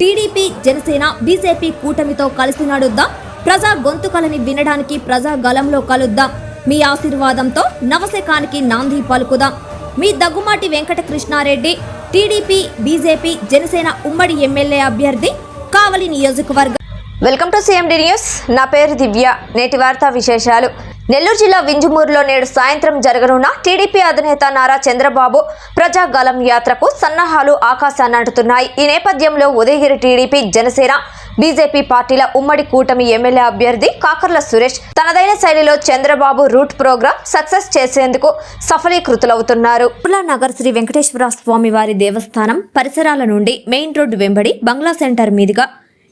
TDP Janasena BJP కూటమితో కలిసి నడుద్దాం. ప్రజా గొంతుకలని వినడానికి ప్రజా గలంలో కలుద్దాం. మీ ఆశీర్వాదంతో నవశకానికి నాంది పలుకుదాం. మీ దగ్గుమాటి వెంకటకృష్ణారెడ్డి టీడీపీ బీజేపీ జనసేన ఉమ్మడి ఎమ్మెల్యే అభ్యర్థి కావలి నియోజకవర్గం వెల్కమ్ టు సిఎండి న్యూస్ నా పేరు దివ్య. నేటి వార్తా విశేషాలు. నెల్లూరు జిల్లా వింజమూరులో నేడు సాయంత్రం జరగనున్న టీడీపీ అధినేత నారా చంద్రబాబు ప్రజాగలం యాత్రకు సన్నాహాలు ఆకాశాన్నంటుతున్నాయి ఈ నేపథ్యంలో ఉదయగిరి టీడీపీ జనసేన బీజేపీ పార్టీల ఉమ్మడి కూటమి ఎమ్మెల్యే అభ్యర్థి కాకర్ల సురేష్ తనదైన శైలిలో చంద్రబాబు రూట్ ప్రోగ్రాం సక్సెస్ చేసేందుకు సఫలీకృతులవుతున్నారు. నగర్ శ్రీ వెంకటేశ్వర స్వామి వారి దేవస్థానం పరిసరాల నుండి మెయిన్ రోడ్డు వెంబడి బంగ్లా సెంటర్ మీదుగా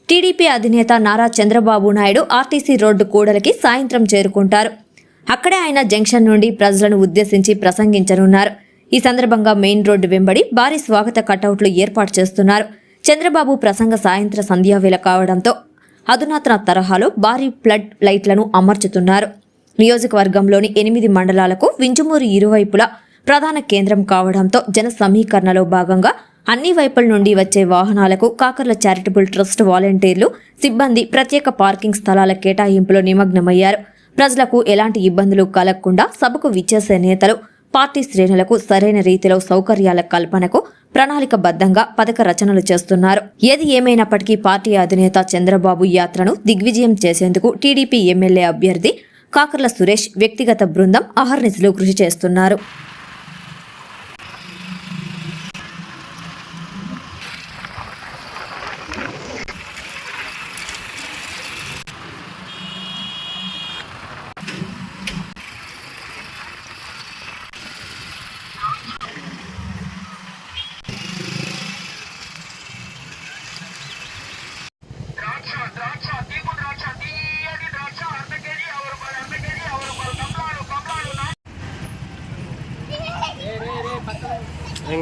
టీడీపీ అధినేత నారా చంద్రబాబు నాయుడు ఆర్టీసీ రోడ్డు కూడలికి సాయంత్రం చేరుకుంటారు. అక్కడే ఆయన జంక్షన్ నుండి ప్రజలను ఉద్దేశించి ప్రసంగించనున్నారు. ఈ సందర్భంగా మెయిన్ రోడ్డు వెంబడి భారీ స్వాగత కటౌట్లు ఏర్పాటు చేస్తున్నారు. చంద్రబాబు ప్రసంగ సాయంత్ర సంధ్యావేళ కావడంతో అధునాతన తరహాలో భారీ ఫ్లడ్ లైట్లను అమర్చుతున్నారు. నియోజకవర్గంలోని ఎనిమిది మండలాలకు వింజమూరు ఇరువైపులా ప్రధాన కేంద్రం కావడంతో జన సమీకరణలో భాగంగా అన్ని వైపుల నుండి వచ్చే వాహనాలకు కాకర్ల చారిటబుల్ ట్రస్ట్ వాలంటీర్లు సిబ్బంది ప్రత్యేక పార్కింగ్ స్థలాల కేటాయింపులో నిమగ్నమయ్యారు. ప్రజలకు ఎలాంటి ఇబ్బందులు కలగకుండా సభకు విచ్చేసే నేతలు పార్టీ శ్రేణులకు సరైన రీతిలో సౌకర్యాల కల్పనకు ప్రణాళికబద్ధంగా పథక రచనలు చేస్తున్నారు. ఏది ఏమైనప్పటికీ పార్టీ అధినేత చంద్రబాబు యాత్రను దిగ్విజయం చేసేందుకు టీడీపీ ఎమ్మెల్యే అభ్యర్థి కాకర్ల సురేష్ వ్యక్తిగత బృందం అహర్నిశలు కృషి చేస్తున్నారు.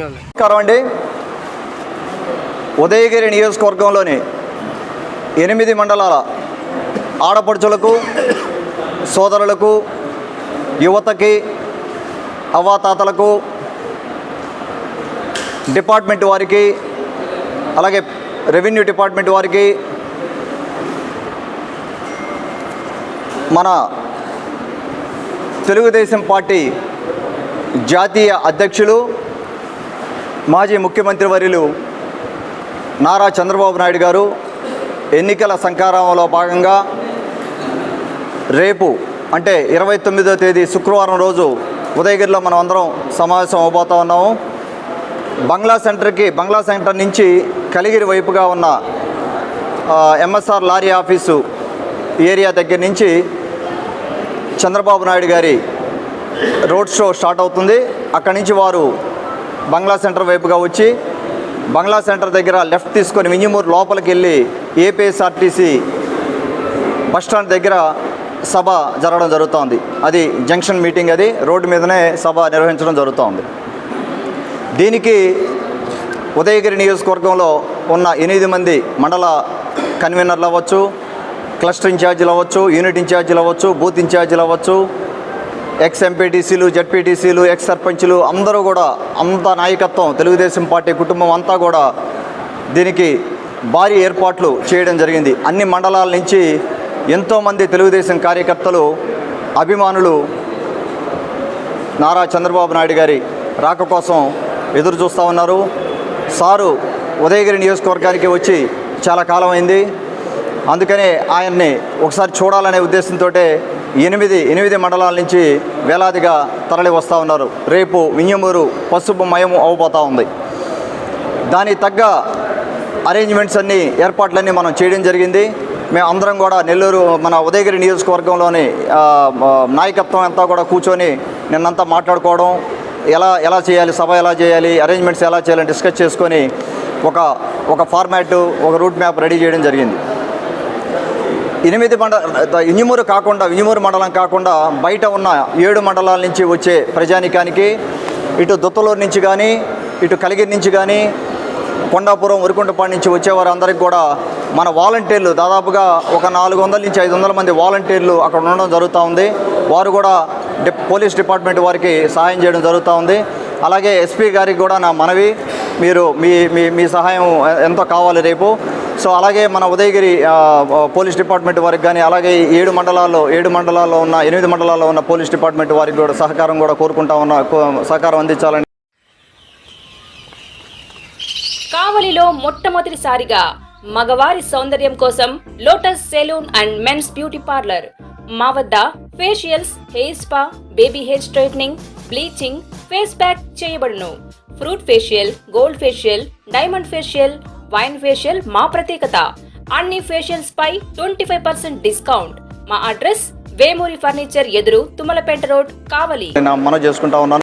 నమస్కారం అండి ఉదయగిరి నియోజకవర్గంలోని ఎనిమిది మండలాల ఆడపడుచులకు సోదరులకు యువతకి అవ్వాతాతలకు డిపార్ట్మెంట్ వారికి అలాగే రెవెన్యూ డిపార్ట్మెంట్ వారికి మన తెలుగుదేశం పార్టీ జాతీయ అధ్యక్షులు మాజీ ముఖ్యమంత్రి వర్యులు నారా చంద్రబాబు నాయుడు గారు ఎన్నికల సంకారంలో భాగంగా రేపు అంటే ఇరవై తొమ్మిదో తేదీ శుక్రవారం రోజు ఉదయగిరిలో మనం అందరం సమావేశం అవబోతా ఉన్నాము. బంగ్లా సెంటర్కి బంగ్లా సెంటర్ నుంచి కలిగిరి వైపుగా ఉన్న ఎంఎస్ఆర్ లారీ ఆఫీసు ఏరియా దగ్గర నుంచి చంద్రబాబు నాయుడు గారి రోడ్ షో స్టార్ట్ అవుతుంది. అక్కడి నుంచి వారు బంగ్లా సెంటర్ వైపుగా వచ్చి బంగ్లా సెంటర్ దగ్గర లెఫ్ట్ తీసుకొని వింజమూరు లోపలికి వెళ్ళి ఏపీఎస్ఆర్టీసీ బస్ స్టాండ్ దగ్గర సభ జరగడం జరుగుతోంది. అది జంక్షన్ మీటింగ్ అది. రోడ్డు మీదనే సభ నిర్వహించడం జరుగుతోంది. దీనికి ఉదయగిరి నియోజకవర్గంలో ఉన్న ఎనిమిది మంది మండల కన్వీనర్లు అవ్వచ్చు క్లస్టర్ ఇన్ఛార్జీలు అవ్వచ్చు యూనిట్ ఇన్ఛార్జీలు అవ్వచ్చు బూత్ ఇన్ఛార్జీలు అవ్వచ్చు ఎక్స్ ఎంపీటీసీలు జడ్పీటీసీలు ఎక్స్ సర్పంచ్లు అందరూ కూడా అంత నాయకత్వం తెలుగుదేశం పార్టీ కుటుంబం అంతా కూడా దీనికి భారీ ఏర్పాట్లు చేయడం జరిగింది. అన్ని మండలాల నుంచి ఎంతోమంది తెలుగుదేశం కార్యకర్తలు అభిమానులు నారా చంద్రబాబు నాయుడు గారి రాక కోసం ఎదురు చూస్తూ ఉన్నారు. సారు ఉదయగిరి నియోజకవర్గానికి వచ్చి చాలా కాలం అయింది. అందుకనే ఆయన్ని ఒకసారి చూడాలనే ఉద్దేశంతో ఎనిమిది ఎనిమిది మండలాల నుంచి వేలాదిగా తరలి వస్తూ ఉన్నారు. రేపు వింజమూరు పసుపు మయము అవబోతూ ఉంది. దానికి తగ్గ అరేంజ్మెంట్స్ అన్నీ ఏర్పాట్లన్నీ మనం చేయడం జరిగింది. మేము అందరం కూడా నెల్లూరు మన ఉదయగిరి నియోజకవర్గంలోని నాయకత్వం అంతా కూడా కూర్చొని నిన్నంతా మాట్లాడుకోవడం ఎలా ఎలా చేయాలి సభ ఎలా చేయాలి అరేంజ్మెంట్స్ ఎలా చేయాలని డిస్కస్ చేసుకొని ఒక ఒక ఫార్మాట్ ఒక రూట్ మ్యాప్ రెడీ చేయడం జరిగింది. ఎనిమిది మండ ఇంజమూరు కాకుండా వింజమూరు మండలం కాకుండా బయట ఉన్న ఏడు మండలాల నుంచి వచ్చే ప్రజానికానికి ఇటు దుత్తలూరు నుంచి కానీ ఇటు కలిగిరి నుంచి కానీ కొండాపురం ఉరికుంటపాడు నుంచి వచ్చేవారందరికీ కూడా మన వాలంటీర్లు దాదాపుగా ఒక నాలుగు వందల నుంచి ఐదు వందల మంది వాలంటీర్లు అక్కడ ఉండడం జరుగుతూ ఉంది. వారు కూడా డి పోలీస్ డిపార్ట్మెంట్ వారికి సహాయం చేయడం జరుగుతూ ఉంది. అలాగే ఎస్పీ గారికి కూడా నా మనవి మీరు మీ మీ మీ సహాయం ఎంతో కావాలి రేపు? సో అలాగే మన ఉదయగిరి పోలీస్ డిపార్ట్మెంట్ వారికి కానీ అలాగే ఏడు మండలాల్లో ఏడు మండలాల్లో ఉన్న ఎనిమిది మండలాల్లో ఉన్న పోలీస్ డిపార్ట్మెంట్ వారికి కూడా సహకారం కూడా కోరుకుంటా ఉన్న కో- సహకారం అందించాలని. కావలిలో మొట్టమొదటిసారిగా మగవారి సౌందర్యం కోసం lotus salon and men's beauty parlour. మా వద్ద facials hair spa baby hair straightening bleaching face pack చేయబడును. Fruit facial gold facial diamond facial wine facial మా ప్రత్యేకత. అన్ని ఫేషియల్స్ పై ట్వంటీ ఫైవ్ పర్సెంట్ డిస్కౌంట్. మా అడ్రస్ వేమూరి ఫర్నిచర్ ఎదురు తుమ్మలపేట రోడ్ కావలి. నేను మనం చేసుకుంటా ఉన్నాను.